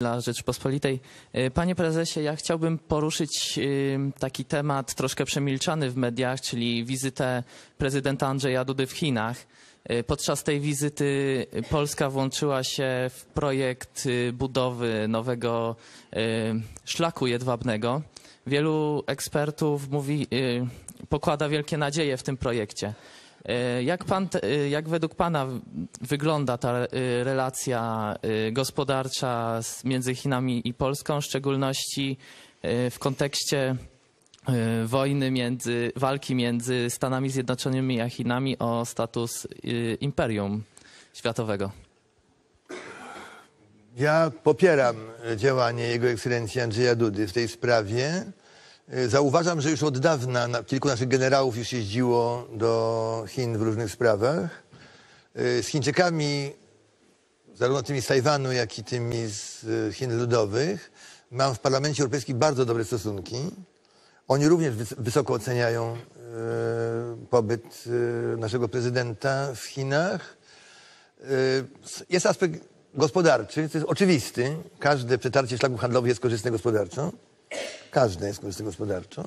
dla Rzeczypospolitej. Y, Panie prezesie, ja chciałbym poruszyć taki temat troszkę przemilczany w mediach, czyli wizytę prezydenta Andrzeja Dudy w Chinach. Y, Podczas tej wizyty Polska włączyła się w projekt y, budowy nowego y, szlaku jedwabnego. Wielu ekspertów mówi, y, pokłada wielkie nadzieje w tym projekcie. Y, Jak, pan, y, jak według Pana wygląda ta y, relacja gospodarcza między Chinami i Polską, w szczególności w kontekście wojny między, walki między Stanami Zjednoczonymi a Chinami o status imperium światowego? Ja popieram e, działanie Jego Ekscelencji Andrzeja Dudy w tej sprawie. E, Zauważam, że już od dawna na, kilku naszych generałów już jeździło do Chin w różnych sprawach. E, Z Chińczykami, zarówno tymi z Tajwanu, jak i tymi z e, Chin Ludowych, mam w Parlamencie Europejskim bardzo dobre stosunki. Oni również wys- wysoko oceniają pobyt naszego prezydenta w Chinach. Jest aspekt gospodarczy, to jest oczywisty. Każde przetarcie szlaków handlowych jest korzystne gospodarczo. Każde jest korzystne gospodarczo.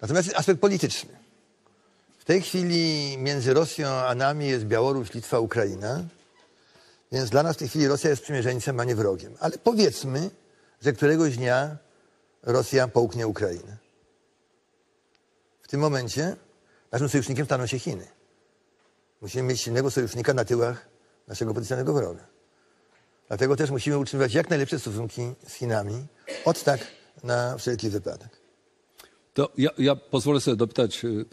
Natomiast jest aspekt polityczny. W tej chwili między Rosją a nami jest Białoruś, Litwa, Ukraina. Więc dla nas w tej chwili Rosja jest sprzymierzeńcem, a nie wrogiem. Ale powiedzmy, że któregoś dnia Rosja połknie Ukrainę. W tym momencie naszym sojusznikiem staną się Chiny. Musimy mieć silnego sojusznika na tyłach naszego potencjalnego wroga. Dlatego też musimy utrzymywać jak najlepsze stosunki z Chinami, od tak na wszelki wypadek. To ja, ja pozwolę sobie dopytać y, pana